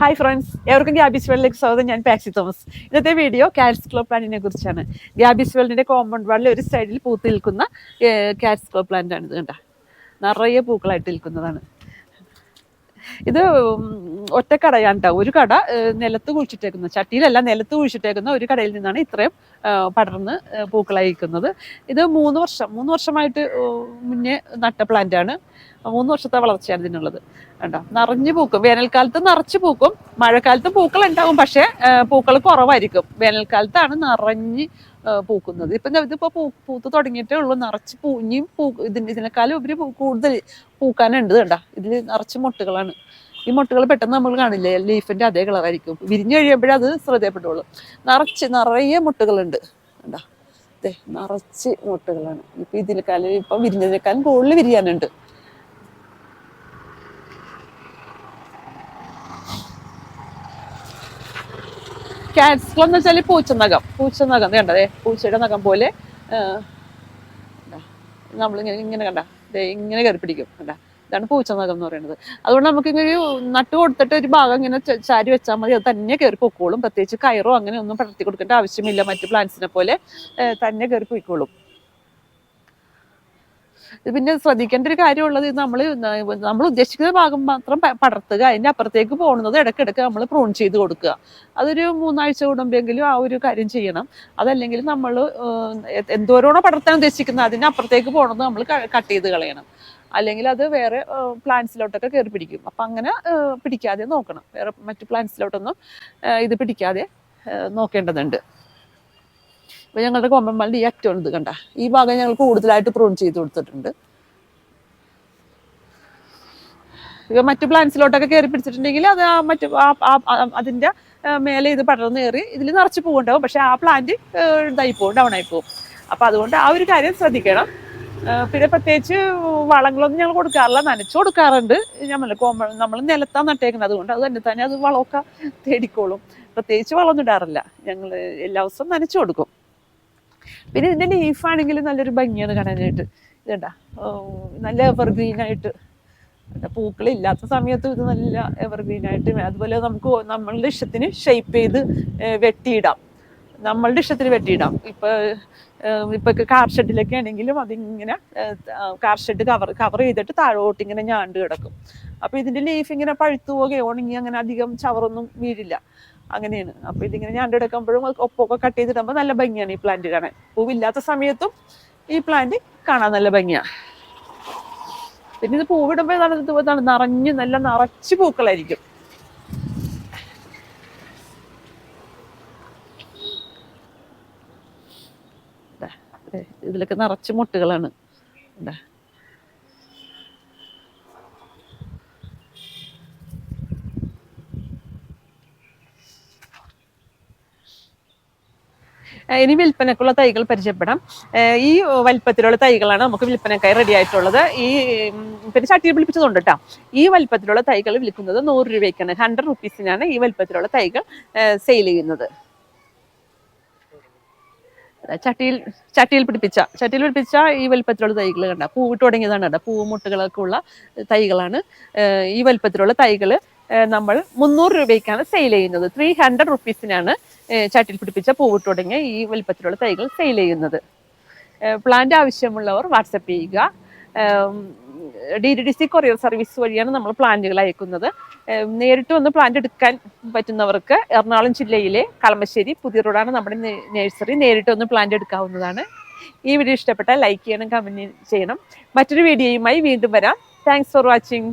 Hi friends ഏവർക്കും ഗ്യാബിസ് വേൾഡിലേക്ക് സ്വാഗതം. ഞാൻ പാക്സി തോമസ്. ഇന്നത്തെ വീഡിയോ കാറ്റ്സ് ക്ലോ പ്ലാന്റിനെ കുറിച്ചാണ്. ഗ്യാബിസ് വേൾഡിന്റെ കോമ്പൗണ്ട് വാളിൽ ഒരു സൈഡിൽ പൂത്ത് നിൽക്കുന്ന കാറ്റ്സ് ക്ലോ പ്ലാന്റ് ആണ് ഇത് കണ്ട. നിറയെ പൂക്കളായിട്ട് നിൽക്കുന്നതാണ്. ഇത് ഒറ്റക്കടയാണ് ഒറ്റ കടയാണ് കേട്ടോ ഒരു കട നിലത്ത് കുഴിച്ചിട്ടേക്കുന്ന ചട്ടിയിലല്ല നിലത്ത് കുഴിച്ചിട്ടേക്കുന്ന ഒരു കടയിൽ നിന്നാണ് ഇത്രയും പടർന്ന് ഏഹ്, പൂക്കളായിരിക്കുന്നത്. ഇത് മൂന്ന് വർഷം മൂന്ന് വർഷമായിട്ട് മുന്നേ നട്ട പ്ലാന്റ് ആണ്. മൂന്ന് വർഷത്തെ വളർച്ചയാണ് ഇതിനുള്ളത്. കണ്ടോ? നിറഞ്ഞു പൂക്കും. വേനൽക്കാലത്ത് നിറച്ച് പൂക്കും. മഴക്കാലത്ത് പൂക്കൾ ഉണ്ടാകും പക്ഷേ പൂക്കൾ കുറവായിരിക്കും. വേനൽക്കാലത്താണ് നിറഞ്ഞ് പൂക്കുന്നത്. ഇപ്പം ഇതിപ്പോൾ പൂ പൂത്ത് തുടങ്ങിയിട്ടേ ഉള്ളൂ. നിറച്ച് പൂഞ്ഞിയും പൂ ഇതിന് ഇതിനേക്കാളും ഉപരി കൂടുതൽ പൂക്കാനുണ്ട് കണ്ട? ഇതിൽ നിറച്ച് മുട്ടുകളാണ്. ഈ മുട്ടകൾ പെട്ടെന്ന് നമ്മൾ കാണില്ലേ? ലീഫിന്റെ അതേ കളറായിരിക്കും വിരിഞ്ഞു കഴിയുമ്പോഴേ അത് ശ്രദ്ധയപ്പെട്ടുള്ളൂ. നിറച്ച് നിറയെ മുട്ടകളുണ്ട്. കണ്ടാ? അതെ നിറച്ച് മുട്ടകളാണ്. ഇപ്പൊ ഇതിനേക്കാളും ഇപ്പൊ വിരിഞ്ഞതിനേക്കാളും കൂടുതൽ വിരിയാനുണ്ട്. കാറ്റ്സ്കൾ എന്ന് വെച്ചാൽ പൂച്ച നഖം കണ്ടതേ പൂച്ചയുടെ നഖം പോലെ നമ്മളിങ്ങനെ ഇങ്ങനെ കണ്ട? ഇങ്ങനെ കയറി പിടിക്കും കണ്ട? ഇതാണ് പൂച്ചനഖം എന്ന് പറയുന്നത്. അതുകൊണ്ട് നമുക്ക് ഇങ്ങനെ ഒരു നട്ട് കൊടുത്തിട്ട് ഒരു ഭാഗം ഇങ്ങനെ ചാരി വെച്ചാൽ മതി. അത് തന്നെ കയറി പൊക്കോളും. പ്രത്യേകിച്ച് കയറോ അങ്ങനെ ഒന്നും പടർത്തി കൊടുക്കേണ്ട ആവശ്യമില്ല. മറ്റു പ്ലാന്റ്സിനെ പോലെ തന്നെ കയറി പൊയ്ക്കോളും. പിന്നെ ശ്രദ്ധിക്കേണ്ട ഒരു കാര്യമുള്ളത് നമ്മൾ നമ്മൾ ഉദ്ദേശിക്കുന്ന ഭാഗം മാത്രം പടർത്തുക. അതിന്റെ അപ്പുറത്തേക്ക് പോകുന്നത് ഇടയ്ക്കിടയ്ക്ക് നമ്മൾ പ്രൂൺ ചെയ്ത് കൊടുക്കുക. അതൊരു മൂന്നാഴ്ച കൂടുമ്പോഴെങ്കിലും ആ ഒരു കാര്യം ചെയ്യണം. അതല്ലെങ്കിൽ നമ്മൾ എന്തോരോണോ പടർത്താൻ ഉദ്ദേശിക്കുന്നത് അതിന്റെ അപ്പുറത്തേക്ക് പോകണത് നമ്മൾ കട്ട് ചെയ്ത് കളയണം. അല്ലെങ്കിൽ അത് വേറെ പ്ലാന്റ്സിലോട്ടൊക്കെ കയറി പിടിക്കും. അപ്പം അങ്ങനെ പിടിക്കാതെ നോക്കണം. വേറെ മറ്റു പ്ലാന്റ്സിലോട്ടൊന്നും ഇത് പിടിക്കാതെ നോക്കേണ്ടതുണ്ട്. ഇപ്പൊ ഞങ്ങളുടെ കൊമ്പന്മാരുടെ ഈ അറ്റം ഇത് കണ്ട ഈ ഭാഗം ഞങ്ങൾ കൂടുതലായിട്ട് പ്രൂൺ ചെയ്ത് കൊടുത്തിട്ടുണ്ട്. ഇപ്പം മറ്റു പ്ലാന്റ്സിലോട്ടൊക്കെ കയറി പിടിച്ചിട്ടുണ്ടെങ്കിൽ അത് ആ മറ്റു അതിന്റെ മേലെ ഇത് പടർന്ന് കയറി ഇതിൽ നിറച്ച് പൂവുണ്ടാവും. പക്ഷെ ആ പ്ലാന്റ് ഇതായി പോകും ഡൗൺ ആയി പോകും അപ്പൊ അതുകൊണ്ട് ആ ഒരു കാര്യം ശ്രദ്ധിക്കണം. പിന്നെ പ്രത്യേകിച്ച് വളങ്ങളൊന്നും ഞങ്ങൾ കൊടുക്കാറില്ല. നനച്ചു കൊടുക്കാറുണ്ട്. നമ്മൾ കോമ്പ നമ്മൾ നിലത്താ നട്ടേക്കുന്നത്. അതുകൊണ്ട് അത് തന്നെ തന്നെ അത് വളമൊക്കെ തേടിക്കോളും. പ്രത്യേകിച്ച് വളമൊന്നും ഇടാറില്ല. ഞങ്ങൾ എല്ലാ ദിവസവും നനച്ചു കൊടുക്കും. പിന്നെ ഇതിന്റെ ലീഫാണെങ്കിൽ നല്ലൊരു ഭംഗിയാണ് കാണാനായിട്ട്. ഇതണ്ട? നല്ല എവർഗ്രീൻ ആയിട്ട്. പൂക്കളില്ലാത്ത സമയത്ത് ഇത് നല്ല എവർഗ്രീൻ ആയിട്ട്. അതുപോലെ നമുക്ക് നമ്മളുടെ ഇഷ്ടത്തിന് ഷെയ്പ്പ് ചെയ്ത് വെട്ടിയിടാം. നമ്മളുടെ ഇഷ്ടത്തിന് വെട്ടിയിടാം. ഇപ്പൊ ഇപ്പൊ കാർ ഷെഡിലൊക്കെ ആണെങ്കിലും അതിങ്ങനെ കാർ ഷെഡ് കവർ കവർ ചെയ്തിട്ട് താഴോട്ട് ഇങ്ങനെ ഞാണ്ട് കിടക്കും. അപ്പൊ ഇതിന്റെ ലീഫ് ഇങ്ങനെ പഴുത്തു പോകുകയോ ഉണങ്ങി അങ്ങനെ അധികം ചവറൊന്നും വീഴില്ല. അങ്ങനെയാണ്. അപ്പൊ ഇതിങ്ങനെ ഞാണ്ട് കിടക്കുമ്പോഴും ഒപ്പമൊക്കെ കട്ട് ചെയ്തിടുമ്പോൾ നല്ല ഭംഗിയാണ് ഈ പ്ലാന്റ് കാണാൻ. പൂവില്ലാത്ത സമയത്തും ഈ പ്ലാന്റ് കാണാൻ നല്ല ഭംഗിയാണ് പിന്നെ ഇത് പൂവിടുമ്പോൾ നിറഞ്ഞ് നല്ല നിറച്ച് പൂക്കളായിരിക്കും. ഇതിലൊക്കെ നിറച്ച് മുട്ടുകളാണ്. ഇനി വിൽപ്പനക്കുള്ള തൈകൾ പരിചയപ്പെടാം. ഈ വലിപ്പത്തിലുള്ള തൈകളാണ് നമുക്ക് വിൽപ്പനക്കായി റെഡി ആയിട്ടുള്ളത്. ഈ പിന്നെ ചട്ടിയിൽ പിടിപ്പിച്ചതുണ്ട് കേട്ടോ. ഈ വലിപ്പത്തിലുള്ള തൈകൾ വിൽക്കുന്നത് നൂറ് രൂപയ്ക്കാണ്. ഹൺഡ്രഡ് റുപ്പീസിനാണ് ഈ വലിപ്പത്തിലുള്ള തൈകൾ സെയിൽ ചെയ്യുന്നത്. ചട്ടിയിൽ ചട്ടിയിൽ പിടിപ്പിച്ച ചട്ടിയിൽ പിടിപ്പിച്ച ഈ വലിപ്പത്തിലുള്ള തൈകൾ കണ്ട പൂവിട്ട് തുടങ്ങിയതാണ് കണ്ട പൂമുട്ടുകളൊക്കെ മുട്ടുകളൊക്കെ ഉള്ള തൈകളാണ്. ഈ വലിപ്പത്തിലുള്ള തൈകൾ നമ്മൾ മുന്നൂറ് രൂപയ്ക്കാണ് സെയിൽ ചെയ്യുന്നത്. ത്രീ ഹൺഡ്രഡ് റുപ്പീസിനാണ് ചട്ടിയിൽ പിടിപ്പിച്ച പൂവിട്ട് തുടങ്ങിയ ഈ വലിപ്പത്തിലുള്ള തൈകൾ സെയിൽ ചെയ്യുന്നത്. പ്ലാന്റ് ആവശ്യമുള്ളവർ വാട്സപ്പ് ചെയ്യുക. D D D C courier service വഴിയാണ് നമ്മൾ പ്ലാന്റുകൾ അയക്കുന്നത്. നേരിട്ട് വന്ന് പ്ലാന്റ് എടുക്കാൻ പറ്റുന്നവർക്ക് എറണാകുളം ജില്ലയിലെ കളമശ്ശേരി പുതിയ റോഡാണ് നമ്മുടെ നഴ്സറി. നേരിട്ട് വന്ന് പ്ലാന്റ് എടുക്കാവുന്നതാണ്. ഈ വീഡിയോ ഇഷ്ടപ്പെട്ടാൽ ലൈക്ക് ചെയ്യണം കമന്റ് ചെയ്യണം. മറ്റൊരു വീഡിയോയുമായി വീണ്ടും വരാം. Thanks for watching